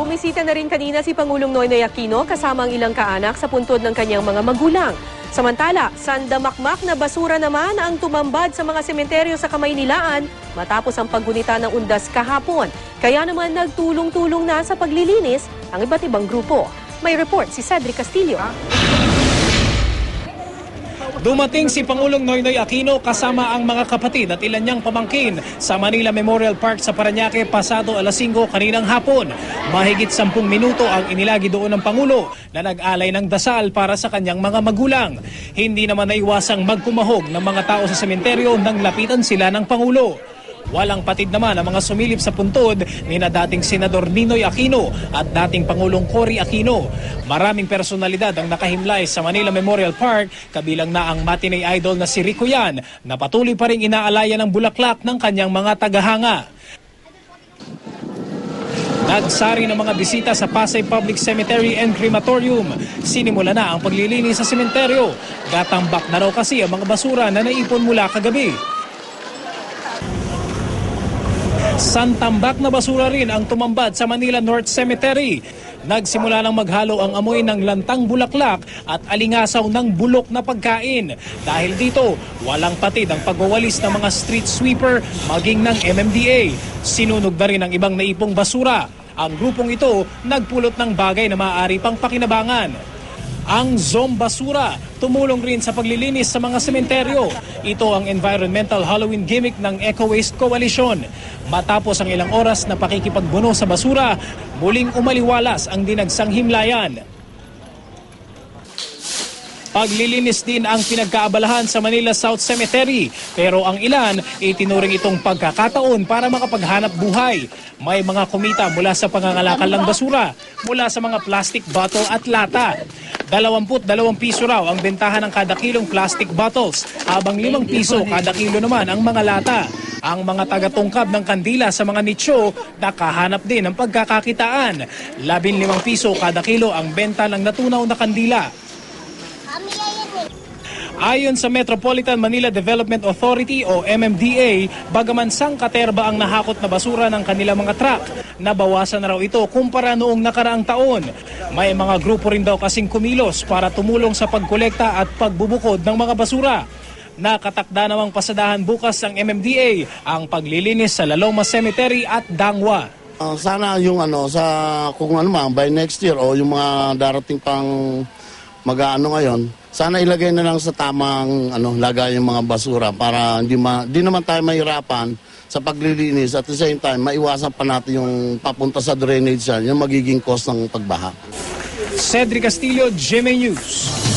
bumisita na rin kanina si Pangulong Noynoy Aquino kasama ang ilang kaanak sa puntod ng kanyang mga magulang. Samantala, sandamakmak na basura naman ang tumambad sa mga sementeryo sa Kamaynilaan matapos ang paggunita ng undas kahapon. Kaya naman nagtulong-tulong na sa paglilinis ang iba't ibang grupo. May report si Cedric Castillo. Dumating si Pangulong Noynoy Aquino kasama ang mga kapatid at ilan niyang pamangkin sa Manila Memorial Park sa Parañaque pasado alas 5 kaninang hapon. Mahigit 10 minuto ang inilagi doon ng Pangulo na nag-alay ng dasal para sa kanyang mga magulang. Hindi naman naiwasang magkumahog ng mga tao sa sementeryo nang lapitan sila ng Pangulo. Walang patid naman ang mga sumilip sa puntod ni na dating Senador Ninoy Aquino at dating Pangulong Cory Aquino. Maraming personalidad ang nakahimlay sa Manila Memorial Park, kabilang na ang matinee idol na si Rico Yan, na patuloy pa rin inaalaya ng bulaklak ng kanyang mga tagahanga. Nagsari ng mga bisita sa Pasay Public Cemetery and Crematorium. Sinimula na ang paglilinis sa sementeryo. Gatambak na raw kasi ang mga basura na naipon mula kagabi. Santambak na basura rin ang tumambad sa Manila North Cemetery. Nagsimula ng maghalo ang amoy ng lantang bulaklak at alingasaw ng bulok na pagkain. Dahil dito, walang patid ang pagwawalis ng mga street sweeper maging ng MMDA. Sinunog na rin ang ibang naipong basura. Ang grupong ito nagpulot ng bagay na maaari pang pakinabangan. Ang Zom Basura tumulong rin sa paglilinis sa mga sementeryo. Ito ang environmental Halloween gimmick ng Eco Waste Coalition. Matapos ang ilang oras na pakikipagbuno sa basura, muling umaliwalas ang dinagsang himlayan. Paglilinis din ang pinagkaabalahan sa Manila South Cemetery pero ang ilan itinuring itong pagkakataon para makapaghanap buhay. May mga kumita mula sa pangangalakal ng basura, mula sa mga plastic bottle at lata. 22 piso raw ang bentahan ng kada kilong plastic bottles, habang 5 piso kada kilo naman ang mga lata. Ang mga tagatungkab ng kandila sa mga nicho nakahanap din ng pagkakakitaan. 15 piso kada kilo ang benta ng natunaw na kandila. Ayon sa Metropolitan Manila Development Authority o MMDA, bagaman sangkaterba ang nahakot na basura ng kanilang mga truck, nabawasan na raw ito kumpara noong nakaraang taon. May mga grupo rin daw kasing kumilos para tumulong sa pagkolekta at pagbubukod ng mga basura. Nakatakda namang pasadahan bukas ng MMDA ang paglilinis sa Laloma Cemetery at Dangwa. Ah, sana yung ano sa kung ano man by next year o yung mga darating pang mag-ano ngayon, sana ilagay na lang sa tamang ano lagay yung mga basura para hindi ma, di naman tayo mahirapan sa paglilinis at the same time maiwasan pa natin yung papunta sa drainage yan, yung magiging cause ng pagbaha. Cedric Castillo, GMA News.